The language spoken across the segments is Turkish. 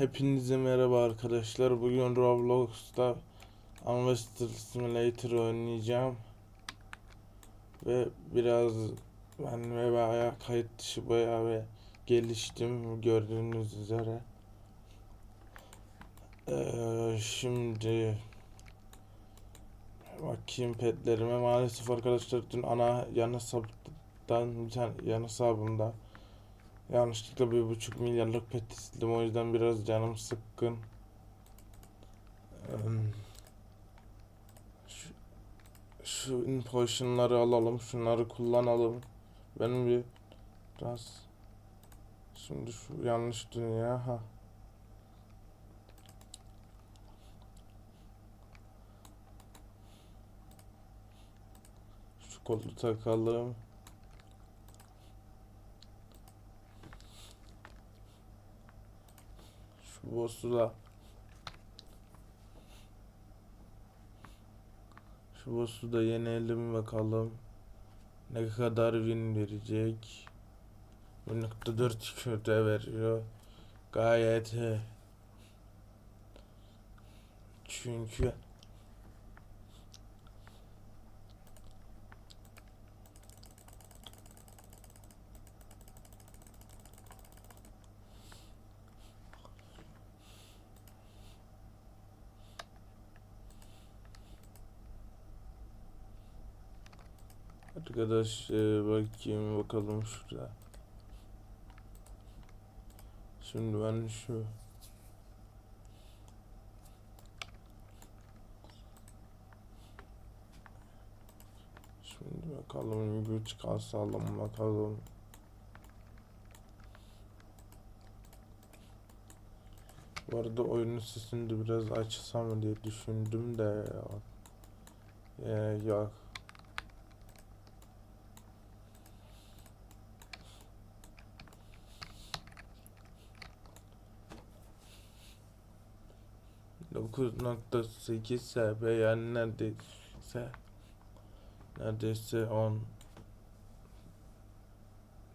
Hepinize merhaba arkadaşlar. Bugün Roblox'ta Investor Simulator oynayacağım. Ve biraz ben ve bayağı kayıt dışı bayağı ve geliştim gördüğünüz üzere. Ee, şimdi bakayım petlerime maalesef arkadaşlar dün ana yana hesaptan bir tane yan hesabımda Yanlışlıkla bir buçuk milyarlık pet istedim o yüzden biraz canım sıkkın. Şu, şu potion'ları alalım, şunları kullanalım. Benim bir biraz şimdi şu yanlış dünya ha. Şu kolu takalım. Da Şu boss'u da yenelim bakalım. Ne kadar win verecek. 1.4 kötü veriyor. Gayet. Çünkü Arkadaş e, bakayım bakalım şurada. Şimdi ben şu Şimdi bakalım güç kasalım bakalım. Bu arada oyunun sesini de biraz açsam mı diye düşündüm de ya. Ee, yok. Dokuz nokta sekiz SP yani neredeyse neredeyse 10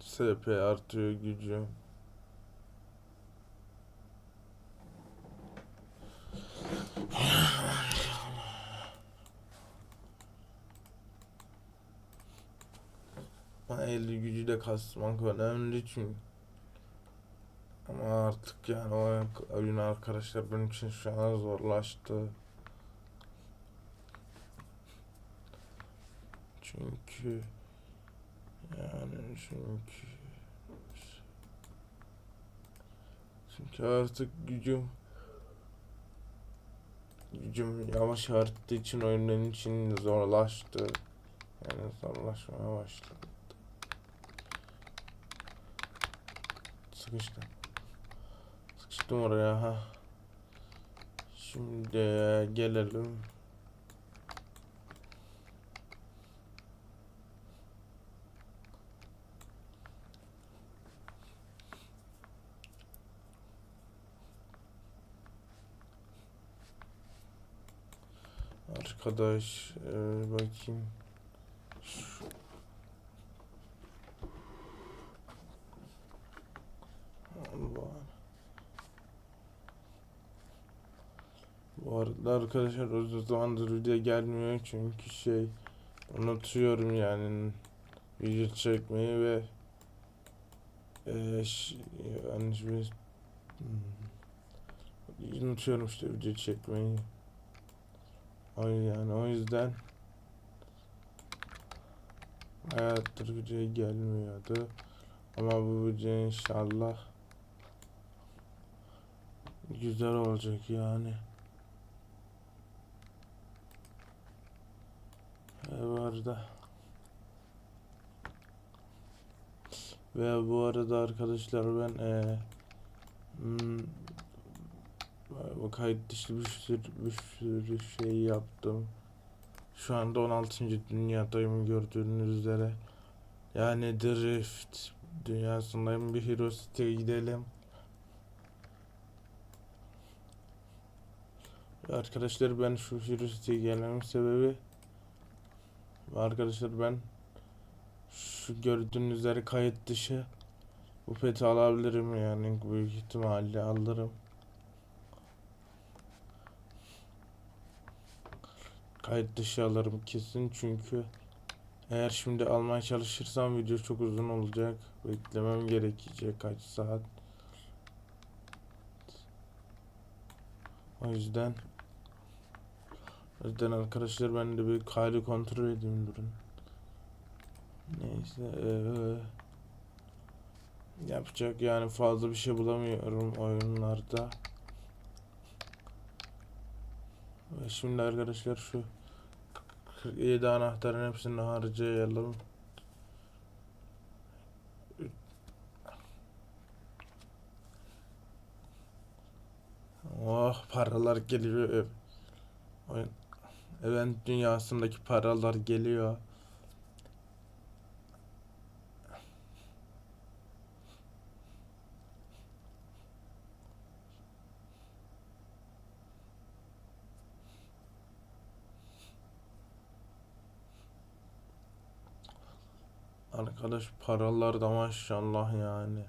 SP artıyor. Ama 50 gücü de kasmak önemli çünkü. Ama artık yani o oyun arkadaşlar benim için şu an zorlaştı. Çünkü yani çünkü çünkü artık gücüm gücüm yavaş arttığı için oyun benim için zorlaştı. Yani zorlaşmaya başladı. Sıkıştım. Sıkıştım oraya ha. Şimdi gelelim. Arkadaş e, bakayım. Şu- Bu arada arkadaşlar uzun zamandır video gelmiyor çünkü şey unutuyorum yani video çekmeyi ve eee ş- yanlış bir hmm, unutuyorum işte video çekmeyi. O yani o yüzden bayağıdır video gelmiyordu ama bu video inşallah güzel olacak yani. Arada ve bu arada arkadaşlar ben eee hmm, bu kayıt dışı bir sürü, bir sürü şey yaptım. Şu anda 16. dünyadayım gördüğünüz üzere. Yani Drift dünyasındayım. Bir Hero City'ye gidelim. Arkadaşlar ben şu Hero City'ye gelmemin sebebi Arkadaşlar ben şu gördüğünüz üzere kayıt dışı bu peti alabilirim yani büyük ihtimalle alırım. Kayıt dışı alırım kesin çünkü eğer şimdi almaya çalışırsam video çok uzun olacak. Beklemem gerekecek kaç saat. O yüzden yüzden arkadaşlar ben de bir kaydı kontrol edeyim durun. Neyse eee, yapacak yani fazla bir şey bulamıyorum oyunlarda. Ve şimdi arkadaşlar şu 47 anahtarın hepsini harcayalım. Oh paralar geliyor. Oyun event dünyasındaki paralar geliyor. Arkadaş paralar da maşallah yani.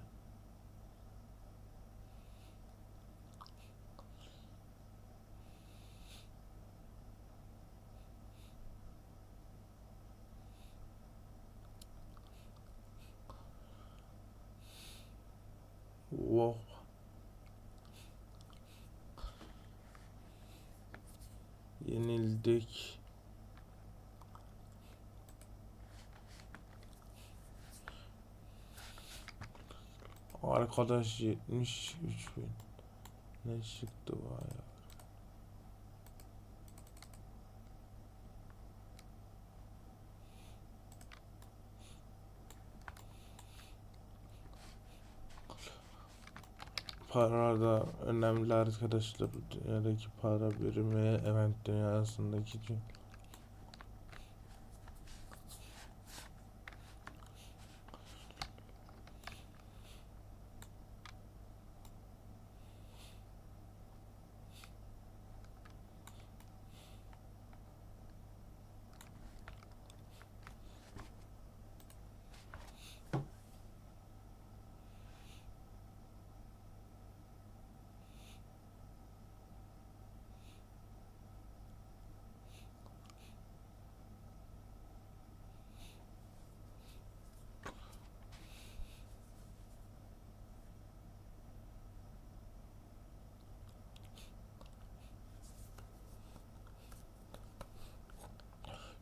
Yenildik. Arkadaş 73 bin. Ne çıktı var ya. Para da önemli arkadaşlar. Dünyadaki para birimi, event dünyasındaki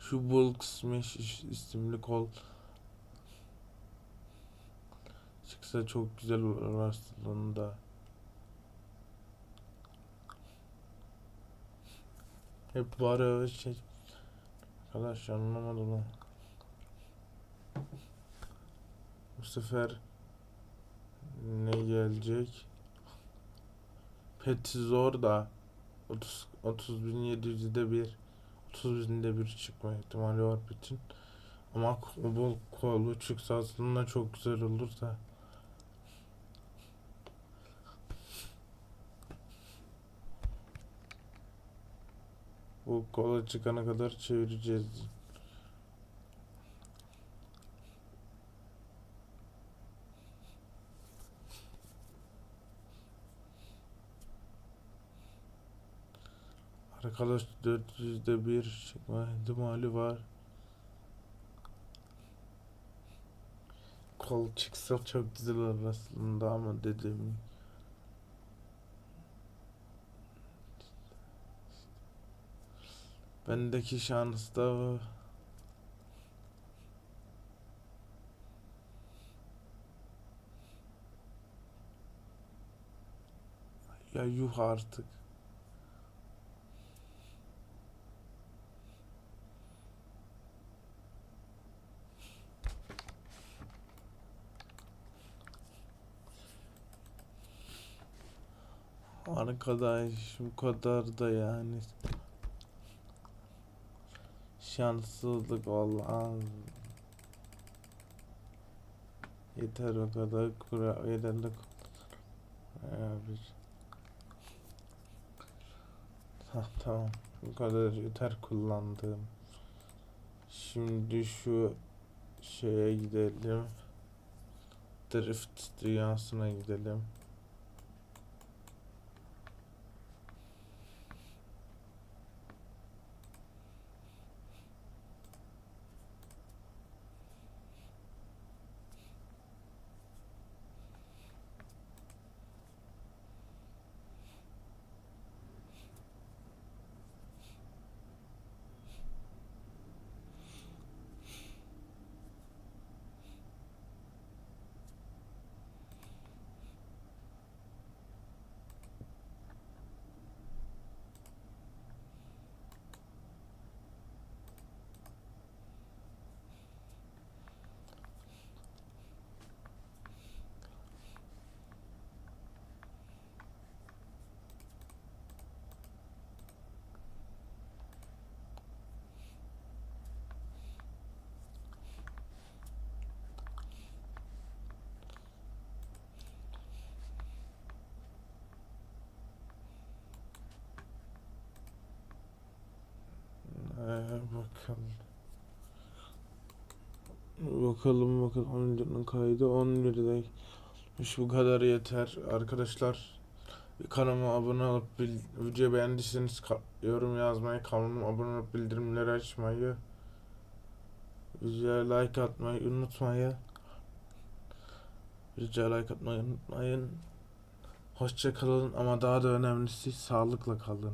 Şu Bulk Smash isimli kol çıksa çok güzel olur aslında. Hep var öyle şey. Arkadaş anlamadım. Bu sefer ne gelecek? Pet zor da 30 30.700'de bir 30 binde bir çıkma ihtimali var bütün. Ama bu kolu çıksa aslında çok güzel olur da. Bu kola çıkana kadar çevireceğiz. Arkadaş 400'de bir çıkma ihtimali var. Kol çıksa çok güzel olur aslında ama dedim. Bendeki şans da. Ya yuh artık. Arkadaş bu kadar da yani şanssızlık Allah'ım. Yeter o kadar kura yeterli bir ha, tamam bu kadar yeter kullandığım. Şimdi şu şeye gidelim. Drift dünyasına gidelim. Bakalım. Bakalım bakalım. 10 liranın kaydı 10 liradaymış bu kadar yeter. Arkadaşlar kanalıma abone olup bil, videoyu beğendiyseniz yorum yazmayı kanalıma abone olup bildirimleri açmayı videoya like atmayı unutmayın. Videoya like atmayı unutmayın. Hoşça kalın ama daha da önemlisi sağlıkla kalın